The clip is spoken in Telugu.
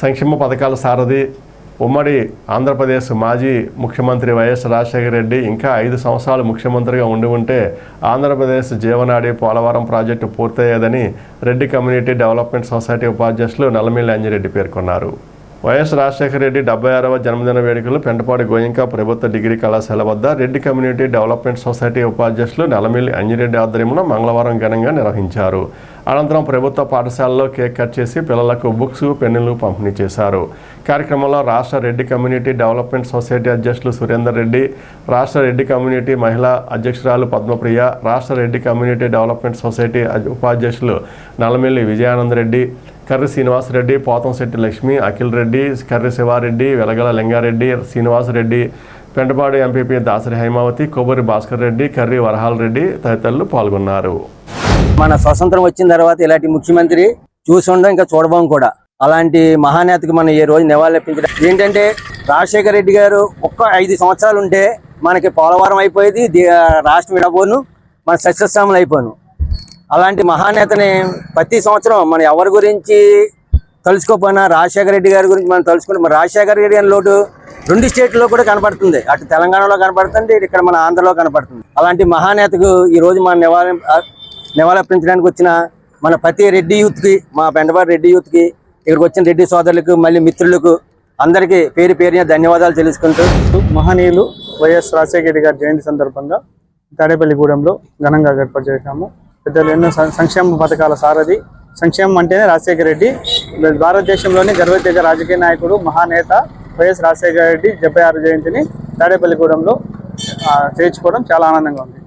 సంక్షేమ పథకాల సారథి ఉమ్మడి ఆంధ్రప్రదేశ్ మాజీ ముఖ్యమంత్రి వైఎస్ రాజశేఖర రెడ్డి ఇంకా ఐదు సంవత్సరాలు ముఖ్యమంత్రిగా ఉండి ఉంటే ఆంధ్రప్రదేశ్ జీవనాడి పోలవరం ప్రాజెక్టు పూర్తయ్యేదని రెడ్డి కమ్యూనిటీ డెవలప్మెంట్ సొసైటీ ఉపాధ్యక్షులు నల్లమిల్లి అంజిరెడ్డి పేర్కొన్నారు. వైఎస్ రాజశేఖర రెడ్డి డెబ్బై ఆరవ జన్మదిన వేడుకలు పెంటపాడి గోయింక ప్రభుత్వ డిగ్రీ కళాశాల వద్ద రెడ్డి కమ్యూనిటీ డెవలప్మెంట్ సొసైటీ ఉపాధ్యక్షులు నల్లమిల్లి అంజిరెడ్డి ఆధ్వర్యంలో మంగళవారం ఘనంగా నిర్వహించారు. అనంతరం ప్రభుత్వ పాఠశాలలో కేక్ కట్ చేసి పిల్లలకు బుక్స్ పెన్నులు పంపిణీ చేశారు. కార్యక్రమంలో రాష్ట్ర రెడ్డి కమ్యూనిటీ డెవలప్మెంట్ సొసైటీ అధ్యక్షులు సురేందర్ రెడ్డి రాష్ట్ర రెడ్డి కమ్యూనిటీ మహిళా అధ్యక్షురాలు పద్మప్రియ రాష్ట్ర రెడ్డి కమ్యూనిటీ డెవలప్మెంట్ సొసైటీ ఉపాధ్యక్షులు నల్లమిల్లి విజయానంద రెడ్డి కర్రి శ్రీనివాసరెడ్డి పోతంశెట్టి లక్ష్మి అఖిల్ రెడ్డి కర్రి శివారెడ్డి వెలగల లింగారెడ్డి శ్రీనివాసరెడ్డి పెంటపాడు ఎంపీపీ దాసరి హైమావతి కొబ్బరి భాస్కర్ రెడ్డి కర్రి వరహాల్ రెడ్డి తదితరులు పాల్గొన్నారు. మన స్వతంత్రం వచ్చిన తర్వాత ఇలాంటి ముఖ్యమంత్రి చూసి ఉండడం ఇంకా చూడబోం కూడా. అలాంటి మహానేతకి మనం ఈ రోజు నివాళులర్పించడం ఏంటంటే రాజశేఖర రెడ్డి గారు ఒక్క ఐదు సంవత్సరాలు ఉంటే మనకి పోలవరం అయిపోయేది రాష్ట్రం విడబోను మన సస్యశ్యామలు అయిపోను. అలాంటి మహానేతని ప్రతి సంవత్సరం మనం ఎవరి గురించి తలుచుకోపోయినా రాజశేఖర రెడ్డి గారి గురించి మనం తలుచుకుంటే మన రాజశేఖర రెడ్డి గారి లోటు రెండు స్టేట్లో కూడా కనపడుతుంది. అటు తెలంగాణలో కనపడుతుంది ఇక్కడ మన ఆంధ్రలో కనపడుతుంది. అలాంటి మహానేతకు ఈ రోజు మన నివాళి నివాళులర్పించడానికి వచ్చిన మన ప్రతి రెడ్డి యూత్కి మా పెండబారి రెడ్డి యూత్కి ఇక్కడికి వచ్చిన రెడ్డి సోదరులకు మళ్ళీ మిత్రులకు అందరికీ పేరు పేరున ధన్యవాదాలు తెలుసుకుంటూ. మహనీయులు వైఎస్ రాజశేఖర రెడ్డి గారి జయంతి సందర్భంగా తాడేపల్లిగూడెంలో ఘనంగా ఏర్పాటు చేశాము. పెద్దలు ఎన్నో సంక్షేమ పథకాల సారథి. సంక్షేమం అంటేనే రాజశేఖర రెడ్డి. భారతదేశంలోని గర్వతేజ రాజకీయ నాయకుడు మహానేత వైఎస్ రాజశేఖర రెడ్డి డెబ్బై ఆరు జయంతిని తాడేపల్లిగూడెంలో చేర్చుకోవడం చాలా ఆనందంగా ఉంది.